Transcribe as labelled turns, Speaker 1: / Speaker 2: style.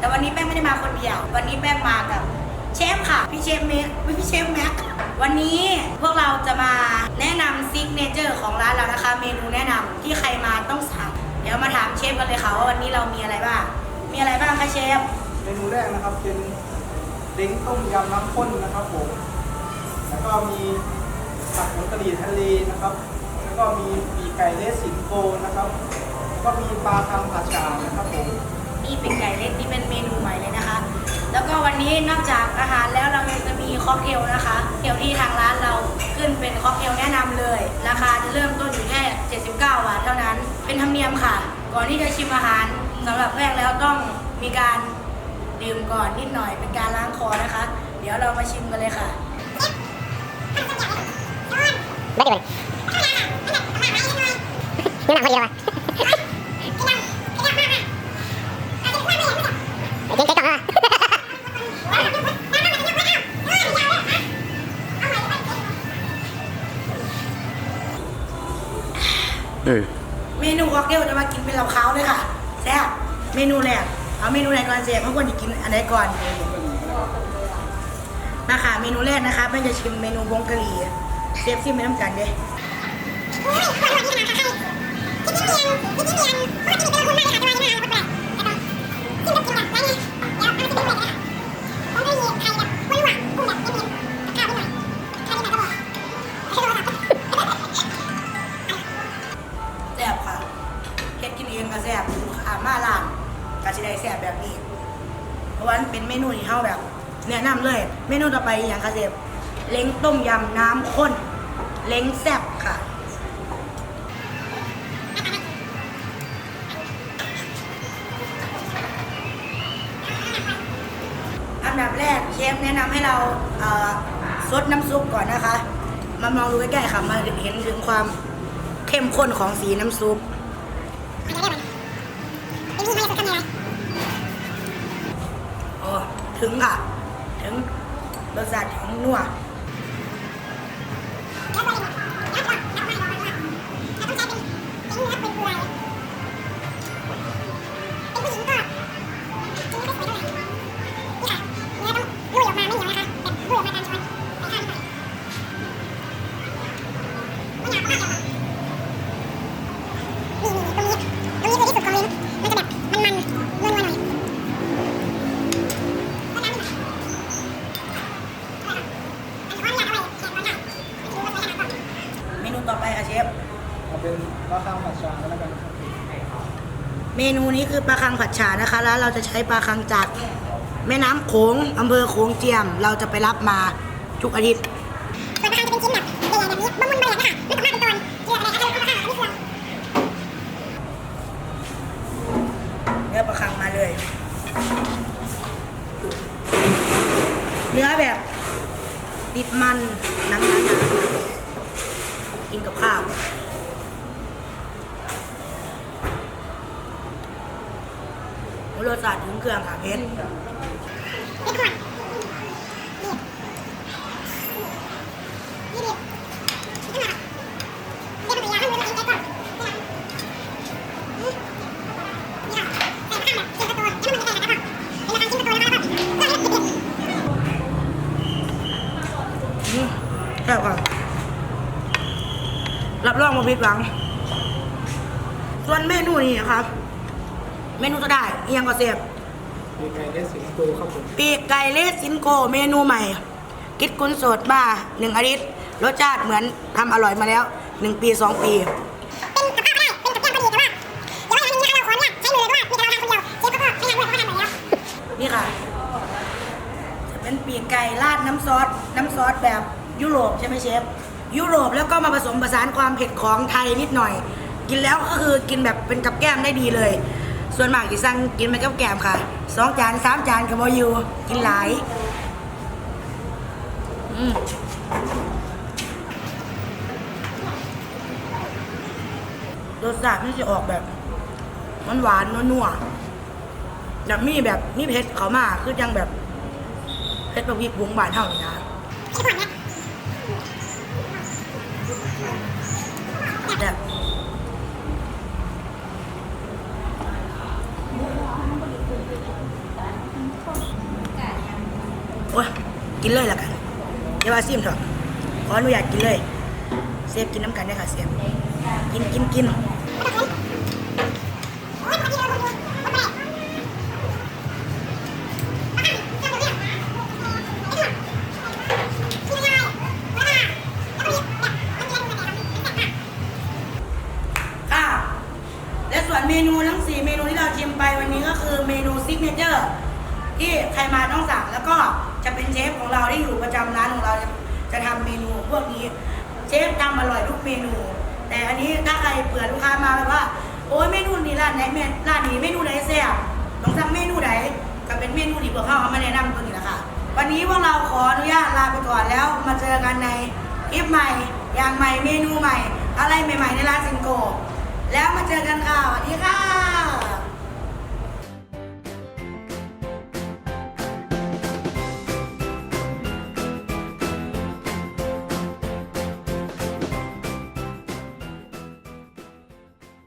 Speaker 1: แต่วันนี้แป้งไม่ได้มาคนเดียว วันนี้แป้งมากับเชฟค่ะ พี่เชฟเมกพี่เชฟแม็ก วันนี้พวกเราจะมาแนะนำซิกเนเจอร์ของร้านเรานะคะ เมนูแนะนำที่ใครมาต้องสั่ง เดี๋ยวมาถามเชฟกันเลยค่ะว่าวันนี้เรามีอะไรบ้าง มีอะไรบ้างคะเชฟ
Speaker 2: เมนูแรกนะครับเป็นเล้งต้มยำน้ำข้นนะครับผม แล้วก็มีผัดผงกะหรี่ทะเลนะครับ แล้วก็มีปีกไก่เลสสิงโกนะครับ ก็มีปลาคังผัดฉานะครับผม
Speaker 1: นี่เป็นไก่เล็กนี่เป็นเมนูใหม่เลยนะคะ แล้วก็วันนี้นอกจากอาหารแล้วเรายังจะมีค็อกเทลนะคะเทลที่ทางร้านเราขึ้นเป็นค็อกเทลแนะนำเลย ราคาจะเริ่มต้นอยู่แค่ 79 บาทเท่านั้น เป็นธรรมเนียมค่ะ ก่อนที่จะชิมอาหารสำหรับแรกแล้วต้องมีการดื่มก่อนนิดหน่อยเป็นการล้างคอนะคะ เดี๋ยวเรามาชิมกันเลยค่ะ
Speaker 3: ออ
Speaker 4: เม
Speaker 1: นูค็อกเทลจะมากินเป็นเหล้าขาวเลยค่ะแซ่บเมนูแรกเอาเมนูไหนก่อนเสียเพราะควรจะกินอันไหนก่อนมาค่ะเมนูแรกนะคะแม่จะชิมเมนูบงกะหรี่เซฟซิมไปน้ำกันเด้แเฮ็ดกินเองก็แซ่บลูกค้ามาร้านก็สิได้แซ่บแบบนี้ เพราะว่ามันเป็นเมนูที่เฮาแบบ แนะนำเลย เมนูต่อไปอย่างคาเซฟเล้งต้มยำน้ำข้น เล้งแซ่บค่ะอันดับแรกเชฟแนะนำให้เราเอ่อซดน้ำซุปก่อนนะคะ มามองดูใกล้ๆค่ะ มาเห็นถึงความเข้มข้นของสีน้ำซุป ถึงค่ะ ถึงรสชาติถึงนัว เมนู
Speaker 2: นี้คื
Speaker 1: อปลาคังผัดฉ่านะคะ แล้วเราจะใช้ปลาคังจากแม่น้ำโขงอำเภอโขงเจียม เราจะไปรับมาทุกอาทิตย์เนื้อปลาคังมาเลย เนื้อแบบติดมันหนังหนาๆกินกับข้าว รสชาติถึงเครื่องค่ะเพชรอืมแซ่บค่ะรับรองมาผิดหวัง ส่วนเมนูนี้นะครับ เมนูจะได้เอียงก็เสียบ
Speaker 2: ปีกไก่เลสสิงโกครับผม
Speaker 1: ปีกไก่เลสซินโกเมนูใหม่กิดกุนสดบ้าหนึ่งอาทิตย์รสชาติเหมือนทำอร่อยมาแล้วหนึ่งปีสองปีนี่ค่ะ จะเป็นปีกไก่ราดน้ำซอส น้ำซอสแบบยุโรปใช่ไหมเชฟ ยุโรปแล้วก็มาผสมผสานความเผ็ดของไทยนิดหน่อย กินแล้วก็คือกินแบบเป็นกับแก้มได้ดีเลย ส่วนมากที่สั่งกินเป็นกับแก้มค่ะสองจานสามจานกับบอยู่กินหลายอืมรสชาติมันจะออกแบบหวานๆนัวๆแบบมีแบบมีเผ็ดเขามาคือยังแบบเผ็ดแบบพริกบุ้งบานเท่านี้นะแบบ กินเลยละกันเดี๋ยวว่าซิมเถอะขออนุญาตกินเลย เซฟกินน้ำกันได้ค่ะเซฟกินกินกินค่ะและส่วนเมนูทั้ง 4 เมนูที่เราชิมไปวันนี้ก็คือเมนูซิกเนเจอร์ที่ใครมาต้องสั่งแล้วก็ จะทำเมนูพวกนี้ เชฟทำอร่อยทุกเมนู แต่อันนี้ถ้าใครเผื่อลูกค้ามาแบบว่า โอ้ยเมนูนี้ร้านไหนเมนร้านนี้เมนูไหนแซ่บต้องสั่งเมนูไหนก็เป็นเมนูที่พวกเขาเอามาแนะนำตัวนี้แหละค่ะวันนี้พวกเราขออนุญาตลาไปก่อนแล้ว มาเจอกันในคลิปใหม่อย่างใหม่เมนูใหม่ อะไรใหม่ ๆ ในร้านซิงโกแล้วมาเจอกันค่ะสวัสดีค่ะ